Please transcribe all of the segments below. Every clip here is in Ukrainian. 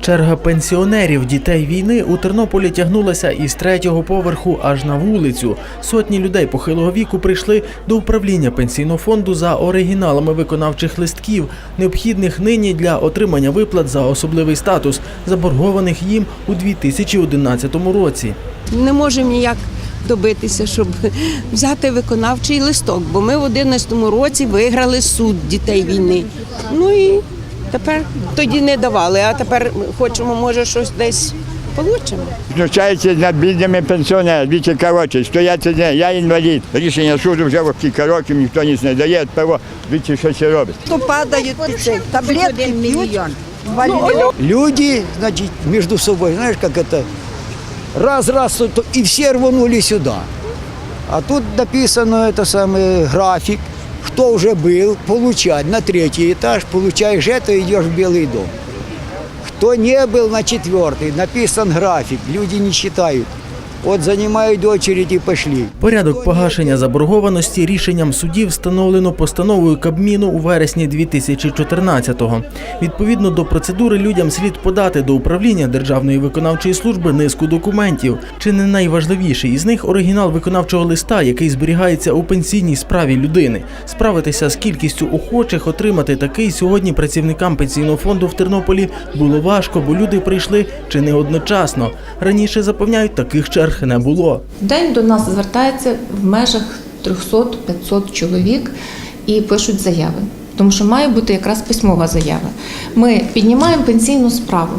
Черга пенсіонерів дітей війни у Тернополі тягнулася із третього поверху аж на вулицю. Сотні людей похилого віку прийшли до управління пенсійного фонду за оригіналами виконавчих листків, необхідних нині для отримання виплат за особливий статус, заборгованих їм у 2011 році. не можемо ніяк добитися, щоб взяти виконавчий листок, бо ми в 2011 році виграли суд дітей війни. Ну і тепер тоді не давали, а тепер хочемо, може, щось десь получимо. Знущаються над бідними пенсіонерами, вічі коротше, стоять не, я інвалід. Рішення суду вже кілька років ніхто ніч не дає, того вічі що це робить. то падают пиццы, таблетки пьют. Люди, значит, между собой, знаешь, как это, раз-раз, то- то- и все рванули сюда. А тут написано это самый график, кто уже был, получать на третий этаж, получаешь это, идешь в Белый дом. Кто не был на четвертый, написан график, люди не считают. Вот занимают очередь и пошли. Порядок погашення заборгованості рішенням судів встановлено постановою Кабміну у вересні 2014-го. Відповідно до процедури людям слід подати до управління Державної виконавчої служби низку документів. Чи не найважливіший із них оригінал виконавчого листа, який зберігається у пенсійній справі людини. Справитися з кількістю охочих отримати такий сьогодні працівникам пенсійного фонду в Тернополі було важко, бо люди прийшли чи не одночасно. Раніше запевняють, таких черг не було. День до нас звертається в межах 300-500 чоловік і пишуть заяви. Тому що має бути якраз письмова заява. Ми піднімаємо пенсійну справу,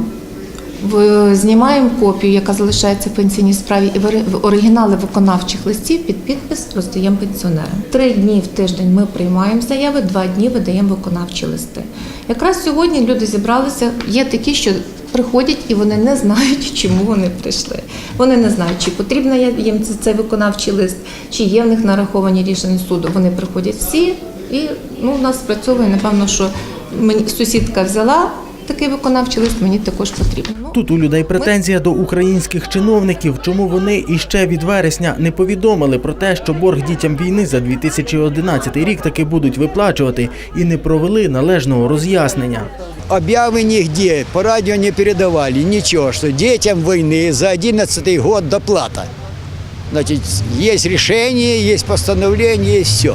знімаємо копію, яка залишається в пенсійній справі, і в оригінали виконавчих листів під підпис роздаємо пенсіонерам. Три дні в тиждень ми приймаємо заяви, два дні видаємо виконавчі листи. Якраз сьогодні люди зібралися. Є такі, що приходять і вони не знають, чому вони прийшли. Вони не знають, чи потрібна є- їм цей виконавчий лист, чи є в них нараховані рішення суду. Вони приходять всі, і ну, у нас спрацьовує, напевно, що мені сусідка взяла такий виконавчий лист, мені також потрібно. Ну, Тут у людей претензія до українських чиновників, чому вони іще від вересня не повідомили про те, що борг дітям війни за 2011 рік таки будуть виплачувати, і не провели належного роз'яснення. Объявы нигде, по радио не передавали, ничего, что детям войны за 11 год доплата. Значит, есть решение, есть постановление, есть все.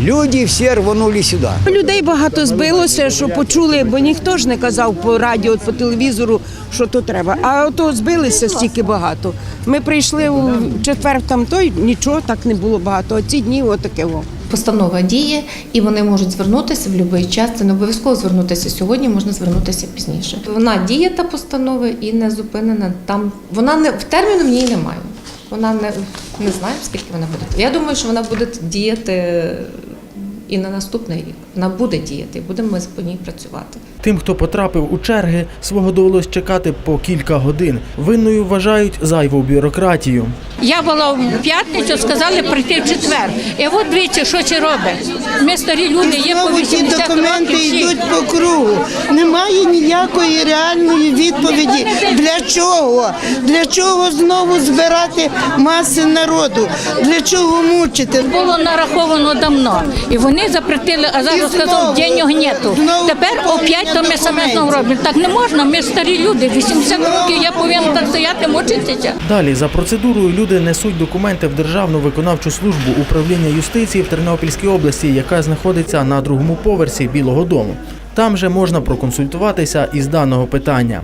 Люди все рванули сюда. Людей багато збилося, що почули, бо ніхто ж не казав по радіо, по телевізору, що то треба. А ото збилися стільки багато. Ми прийшли у четвер там той, нічого так не було багато. А ці дні отаке. О. Постанова діє, і вони можуть звернутися в будь-який час. Це не обов'язково звернутися сьогодні, можна звернутися пізніше. Вона діє та постанова і не зупинена. Там вона не в терміну в ній немає. Вона не, не знає, скільки вона буде. Я думаю, що вона буде діяти і на наступний рік. Вона буде діяти, будемо ми по ній працювати. Тим, хто потрапив у черги, свого довелось чекати по кілька годин. Винною вважають зайву бюрократію. Я була в п'ятницю, сказали прийти в четвер. І от дивіться, що це робить. Ми старі люди, є по Знову ті 80 документи років. йдуть по кругу. Немає ніякої реальної відповіді. Для чого? Для чого знову збирати маси народу? Для чого мучити? Було нараховано давно. І вони запретили, а зараз Знову, сказав, денег нету. знову Тепер опять то ми саме знову робимо. Так не можна, ми ж старі люди, 80 років, я повинна так стояти, мучитися. Далі за процедурою люди несуть документи в Державну виконавчу службу управління юстиції в Тернопільській області, яка знаходиться на другому поверсі Білого Дому. Там же можна проконсультуватися із даного питання.